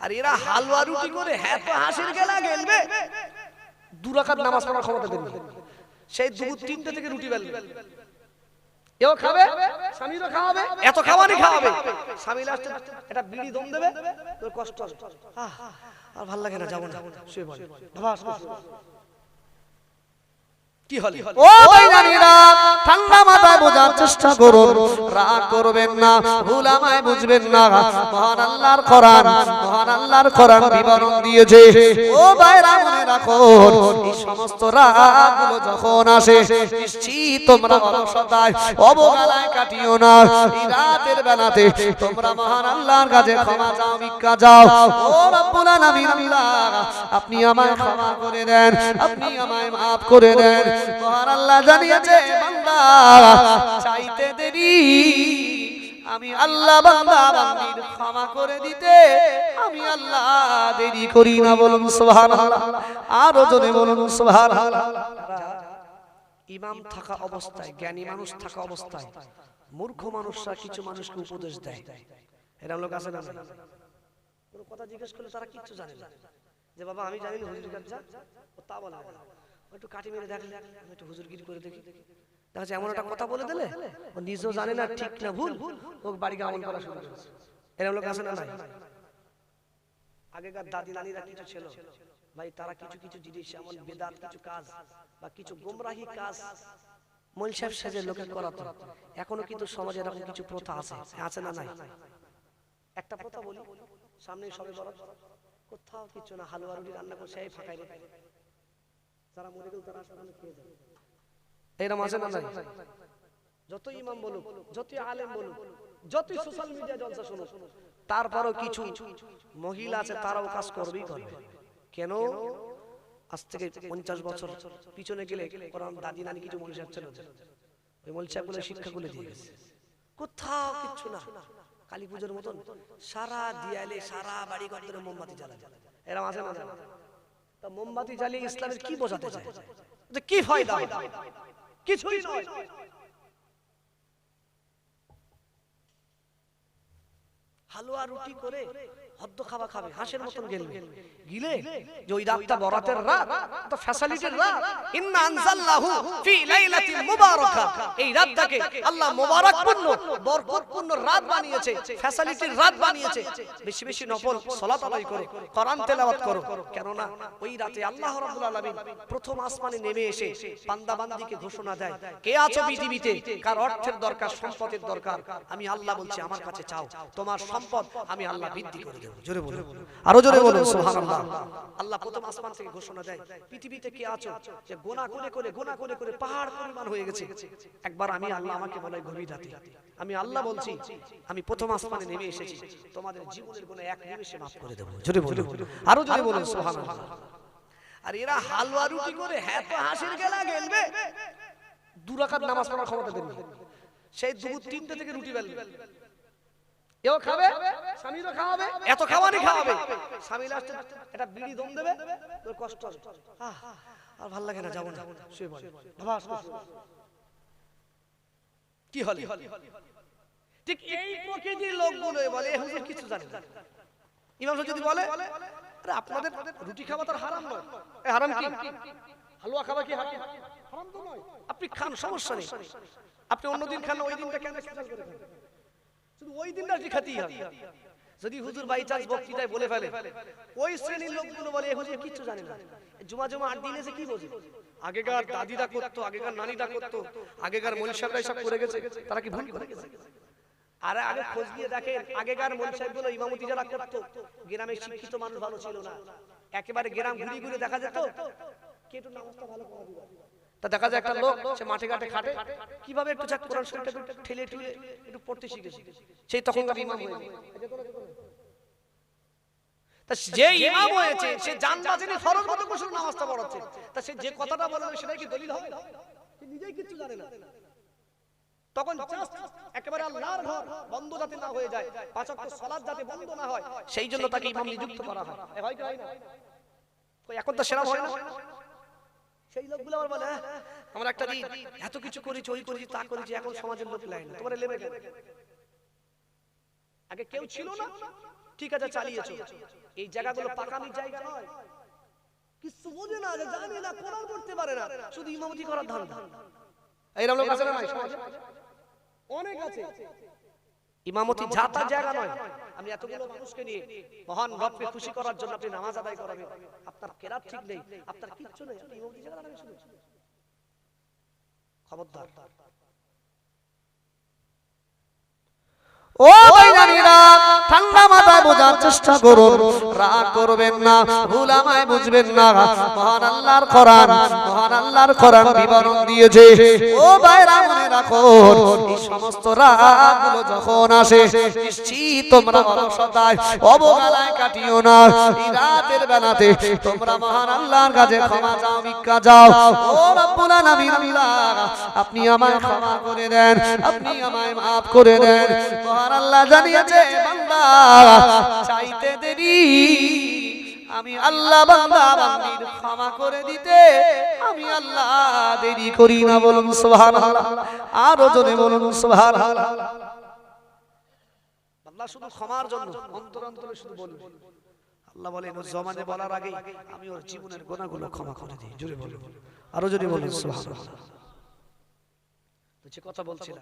আর এরা হালুয়া রুটি করে হ্যাঁ হাসির গেলা গেলবে। দুরাকাত নামাজ পড়ার ক্ষমতা দেবে সেই দুপুর তিনটে থেকে রুটি বেলবে। এও খাবে? স্বামীরও খাওয়াবে? এত খাওয়ানি খাওয়াবে। স্বামী লাস্টে এটা বিড়ি দম দেবে, তোর কষ্ট আর ভালো লাগে না, যাব না। শুয়ে পড়ে। বাবা আসো, শুয়ে পড়ো। কি হলে ঠান্ডা বোঝার চেষ্টা বুঝবেন না। নিশ্চিত তোমরা না। কাছে আপনি আমায় ক্ষমা করে দেন, আপনি আমায় মাফ করে দেন। মহান আল্লাহ জানিয়েছে চাইতে দেরি। আমি আল্লাহ ক্ষমা করে দিতে আমি আল্লাহ দেরি করি না বলুন, সুবহানাল্লাহ। আরও জোরে বলুন, সুবহানাল্লাহ। ইমাম থাকা অবস্থায়, জ্ঞানী মানুষ থাকা অবস্থায়, মূর্খ মানুষরা কিছু মানুষকে উপদেশ দেয়। এরকম লোক আছে না কোনো কথা জিজ্ঞেস করলে তারা কিচ্ছু জানে না। যে বাবা, আমি জানি না যা তা বলে। একটু কাটি মেরে দেখলে আমি একটু হুজুরগিরি করে দেখি। দেখা। যাচ্ছে এমন একটা কথা বলে দিলে ও নিজেও জানে না ঠিক না ভুল ও বাড়িকে আমল করা শুরু করেছে। এরকম লোক আছে না নাই? আগেকার দাদি নানিরা কিছু ছিল। ভাই তারা কিছু কিছু জিনিস এমন বেদাত কিছু কাজ বা কিছু গোমরাহি কাজ মল সাহেব সাজে লোকে করাতো। এখনও কিন্তু সমাজে এরকম কিছু প্রথা আছে। আছে না নাই? একটা প্রথা বলি সামনে সবে বরফ। কোথাও কিছু না হালুয়া রুটি রান্না করে সেই ফাঁকাই। যারা মরে গেল তারা আসলে খেয়ে যাবে আছে না নাই। যত ইমাম বলুক যত আলেম বলুক যত সোশ্যাল মিডিয়া জলসা শুনুক তারপরও কিছু মহিলা আছে তারাও কাজ করবেই করবে কেন? আজ থেকে পঞ্চাশ বছর পিছনে গেলে কোরআন দাদি নানি কিছু মনীষা ছিল ওদের। ওই শিক্ষাগুলো দিয়ে গেছে। কোথাও কিচ্ছু না। কালী পুজোর মতন সারা দিয়ালে সারা বাড়ি ঘর ধরে মোমবাতি এরকম আছে না জানা? তা মোমবাতি জ্বালিয়ে ইসলামের কি বোঝাতে চায়? যে কি ফায়দা? কিছুই নয়। হালুয়া রুটি করে হদ্দ খাওয়া খাবে হাঁসের মতন গেলবে গিলে। যে ওই রাতটা বরাতের রাত তো ফ্যাসিলিটির রাত। ইন্না ফি লাইলাতিন মুবারাকা। এই রাতটাকে আল্লাহ মুবারকপূর্ণ বরকতপূর্ণ রাত বানিয়েছে ফ্যাসিলিটির রাত বানিয়েছে। বেশি বেশি নফল সালাত আদায় করো কোরআন তেলাওয়াত করো। কেননা ওই রাতে আল্লাহ রাব্বুল আলামিন প্রথম আসমানে নেমে এসে বান্দা বান্দিকে ঘোষণা দেয় কে আছো পৃথিবীতে? কার অর্থের দরকার সম্পদের দরকার? আমি আল্লাহ বলছি আমার কাছে চাও তোমার সম্পদ আমি আল্লাহ বৃদ্ধি করে গোনা গোনা আমি আল্লাহ বলছি, আমি প্রথম আসমানে নেমে এসেছি। তোমাদের জীবনের গুণে এক নিমেষে মাফ করে দেবো। জোরে বলো আরও জোরে বলো সুবহানাল্লাহ। আর এরা হালুয়া রুটি করে হ্যাঁ হাসির গেলা গেলবে। দুরাকাত নামাজ পড়ার ক্ষমতা দেবে সেই দুপুর তিনটে থেকে রুটি বেলবে। এও খাবে? স্বামীরও খাওয়াবে? এত খাওয়ানি খাওয়াবে স্বামী লাস্টে একটা বিড়ি দম দেবে? তোর কষ্ট হবে। আর ভালো লাগে না যাব না। শুয়ে পড়ে। বাবা আসো, শুয়ে পড়ো। কি হলে? ঠিক এই প্রকৃতির লোকগুলো বলে "এ হুজুর কিছু জানে না। ইমাম যদি বলে আরে আপনাদের রুটি খাওয়া তো হারাম নয়। এ হারাম কি? হালুয়া খাওয়া কি হারাম? হারাম তো নয়। আপনি খান সমস্যা নেই। আপনি অন্যদিন খান ওই দিনটা কেন করে খান? শুধু ওই দিনটা কি খাতেই হবে। যদি হুজুর বাই চান্স বক্তৃতায় বলে ফেলে, ওই শ্রেণির লোকগুলো বলে, "এ হুজুর কিচ্ছু জানে না। জুমা জুমা আট দিন কি বোঝে? আগেকার দাদিরা করতো, আগেকার নানিরা করতো, আগেকার মনীষাবরা সব করে গেছে, তারা কি ভুল করে গেছে? আরে আগে খোঁজ দিয়ে দেখেন, আগেকার মন সাহেবগুলো ইমামতি যারা করতো গ্রামে শিক্ষিত মানুষ ভালো ছিল না। একেবারে গ্রাম ঘুরে ঘুরে দেখা যেত। কে একটু নামাজটা ভালো তা দেখা যায় একটা লোক সে মাঠে ঘাটে খাটে কীভাবে একটু যাক কোরআন শরীফটা একটু ঠেলে ঠেলে একটু পড়তে শিখেছে সেই তখনকার ইমাম হয়ে। তা যে ইমাম হয়েছে সে জেনে ফরজ মতো কুশল নামাজটা পড়াচ্ছে। তা সে যে কথাটা বলবে সেটাই কি দলিল হবে? সে নিজেই কিছু জানে না। তখন একেবারে আল্লাহর ঘর বন্ধ যাতে না হয়ে যায় পাঁচ ওয়াক্ত সালাত যাতে বন্ধ না হয় সেই জন্য তাকে ইমাম নিযুক্ত করা হয়। হয় কি হয়। না এখন তো সেরা হয় না? সেই লোকগুলো আবার বলে "হ্যাঁ, আমরা একটা দিন এত কিছু করেছি ওই করেছি তা করেছি এখন সমাজের লোক লাইন তোমার লেবে আগে কেউ ছিল না। ঠিক আছে চালিয়েছো। এই জায়গাগুলো জায়গা নয়। কিছু বোঝে না জানে না কোরআন পারে না। শুধু ইমামতি করার এইরকম লোক আছে না অনেক আছে। ইমামতি জায়গা নয়। আমি এতগুলো মানুষকে নিয়ে মহান রবকে খুশি করার জন্য আপনি নামাজ আদায় করাবেন। আপনার কেরাত ঠিক নেই, আপনার কিচ্ছু নেই। আপনি খবরদার। ঠান্ডা মাথায় বোঝার চেষ্টা করুন। রাগ করবেন না, ভুল বুঝবেন না। মহান আল্লাহর কোরআন, মহান আল্লাহর কোরআন বিবরণ দিয়েছে। ও ভাইরা মনে রাখো, এই সমস্ত রাগগুলো যখন আসে, নিশ্চিত তোমরা অলসতায়, অবহেলায় কাটিও না। রাতের বেলাতে তোমরা মহান আল্লাহর কাছে ক্ষমা চাও, ভিক্ষা যাও ও রব্বুল আলামিন আল্লাহ আপনি আমায় ক্ষমা করে দেন, আপনি আমায় মাফ করে দেন। মহান আল্লাহ জানিয়েছে বান্দা, চাইতে দেরি। আমি আল্লাহ বান্দা, বান্দির ক্ষমা করে দিতে আমি আল্লাহ দেরি করি না বলুন সুবহানাল্লাহ। আরও জনে বলুন সুবহানাল্লাহ। আল্লাহ শুধু বলেন। কথা বলছিলাম